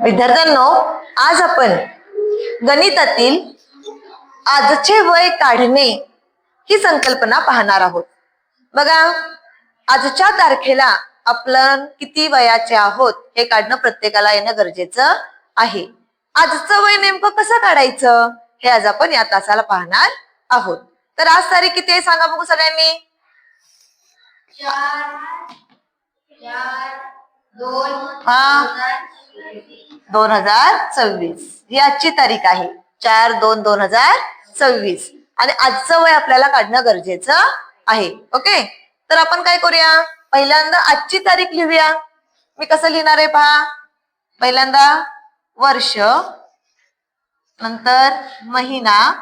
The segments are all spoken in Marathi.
विद्यार्थ्यांनो आज आपण गणितातील आजचे वय काढणे ही संकल्पना पाहणार आहोत. बघा आजच्या तारखेला आपण किती वयाचे आहोत हे काढणं प्रत्येकाला येणं गरजेचं आहे. आजचं वय नेमकं कसं काढायचं हे आज आपण या तासाला पाहणार आहोत. तर आज तारीख किती आहे सांगा बघू सगळ्यांनी. हा. दोन हजार सव्वीस. ही आजची तारीख आहे. चार दोन दोन हजार सव्वीस. आणि आजचं वय आपल्याला काढणं गरजेचं आहे. ओके? तर आपण काय करूया? पहिल्यांदा आजची तारीख लिहूया. मी कसं लिहिणार आहे पहा? पहिल्यांदा वर्ष नंतर महिना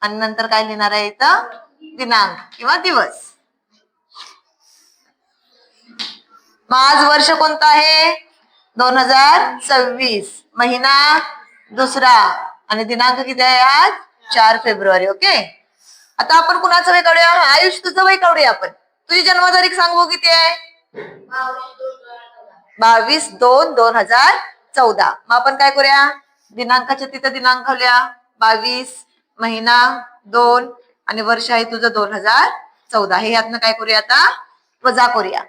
आणि नंतर काय लिहिणार आहे इथं? दिनांक किंवा दिवस. मग आज वर्ष कोणतं आहे? दोन हजार सव्वीस. महिना दुसरा. आणि दिनांक किती आहे आज? चार फेब्रुवारी. ओके? आता आपण कुणाचं वय काढूया? आयुष तुझं वय काढूया आपण. तुझी जन्मतारीख सांगू किती आहे? बावीस दोन दोन हजार चौदा. मग आपण काय करूया? दिनांकाच्या तिथं दिनांक घालूया. बावीस महिना दोन. आणि वर्ष आहे तुझं दोन हजार चौदा. हे यातनं काय करूया आता? वजा करूया.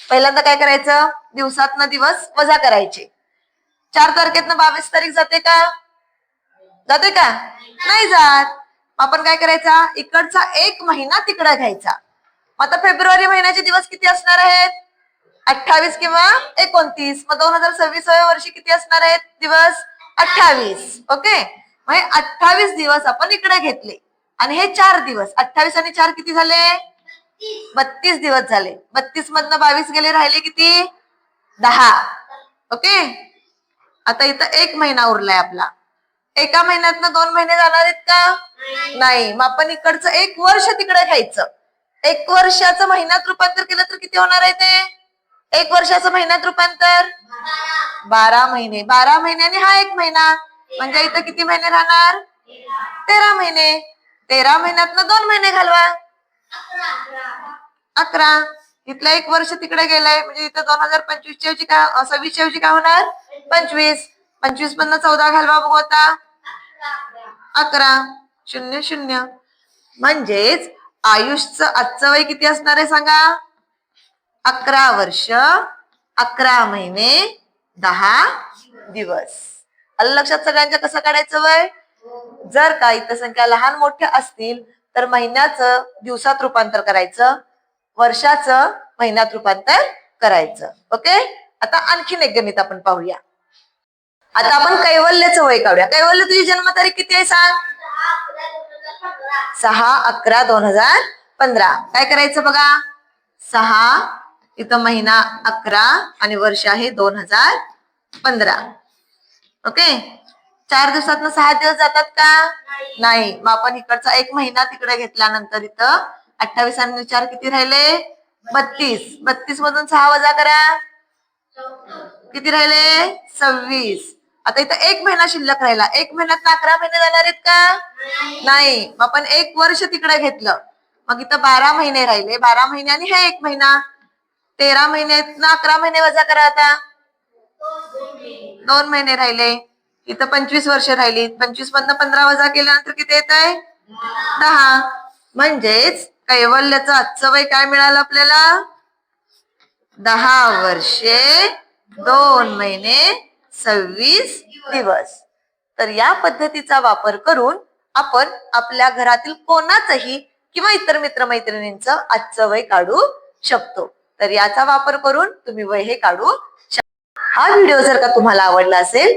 पहिल्यांदा काय करायचं? दिवसातनं दिवस वजा करायचे. चार तारखेतनं बावीस तारीख जाते का? जाते का? नाही जात. आपण काय करायचा? इकडचा एक महिना तिकडं घ्यायचा. मग आता फेब्रुवारी महिन्याचे दिवस किती असणार आहेत? अठ्ठावीस किंवा एकोणतीस. मग दोन हजार सव्वीसाव्या वर्षी किती असणार आहेत? दिवस अठ्ठावीस. ओके? म्हणजे अठ्ठावीस दिवस आपण इकडे घेतले. आणि हे चार दिवस. अठ्ठावीस आणि चार किती झाले? बत्तीस दिवस झाले. बत्तीस मधनं बावीस गेले राहिले किती? दहा. ओके? आता इथं एक महिना उरलाय आपला. एका महिन्यातनं दोन महिने जाणार आहेत का? नाही. मग आपण इकडचं एक वर्ष तिकडे घ्यायचं. एक वर्षाचं महिन्यात रूपांतर केलं तर किती होणार आहे ते? एक वर्षाचं महिन्यात रूपांतर? बारा महिने. बारा महिन्याने हा एक महिना. म्हणजे इथं किती महिने राहणार? तेरा महिने. तेरा महिन्यातनं दोन महिने घालवा. अकरा. इथलं एक वर्ष तिकडे गेलंय. म्हणजे इथं दोन हजार पंचवीसच्या ऐवजी काय सव्वीसच्या ऐवजी काय होणार? पंचवीस. पंचवीस मधनं चौदा घालवा बघू आता अकरा. शून्य शून्य. म्हणजेच आयुषचं आजचं वय किती असणार आहे सांगा? अकरा वर्ष अकरा महिने दहा दिवस. आलं लक्षात सगळ्यांच्या कसं काढायचं वय? जर का इथं संख्या लहान मोठ्या असतील तर महिन्याचं दिवसात रूपांतर करायचं वर्षाचं महिन्यात रूपांतर करायचं. ओके? आता आणखीन एक गणित आपण पाहूया. आता आपण कैवल्याचं वय काढूया. कैवल्य तुझी जन्मतारीख किती आहे सांग? सहा अकरा दोन हजार पंधरा. काय करायचं बघा? सहा इथं महिना अकरा आणि वर्ष आहे दोन हजार पंधरा. ओके? चार दिवसात सहा दिवस जातात का? नाही. मग आपण इकडचा एक महिना तिकडे घेतल्यानंतर इथं अठ्ठावीस आणि चार किती राहिले? बत्तीस. बत्तीस मधून सहा वजा करा. किती राहिले? सव्वीस. आता इथं एक महिना शिल्लक राहिला. एक महिन्यात अकरा महिने जाणार आहेत का? नाही. मग आपण एक वर्ष तिकडे घेतलं. मग इथं बारा महिने राहिले. बारा महिने आणि हे एक महिना. तेरा महिन्यात अकरा महिने वजा करा आता. दोन महिने राहिले. इथं पंचवीस वर्ष राहिली. पंचवीस मधनं पंधरा वजा केल्यानंतर किती येत आहे? दहा. म्हणजेच कैवल्याचं आजचं वय काय मिळालं आपल्याला? दहा वर्षे दोन महिने सव्वीस दिवस. तर या पद्धतीचा वापर करून आपण आपल्या घरातील कोणाचंही किंवा इतर मित्रमैत्रिणींचं आजचं वय काढू शकतो. तर याचा वापर करून तुम्ही वय हे काढू शकता हा व्हिडिओ जर का तुम्हाला आवडला असेल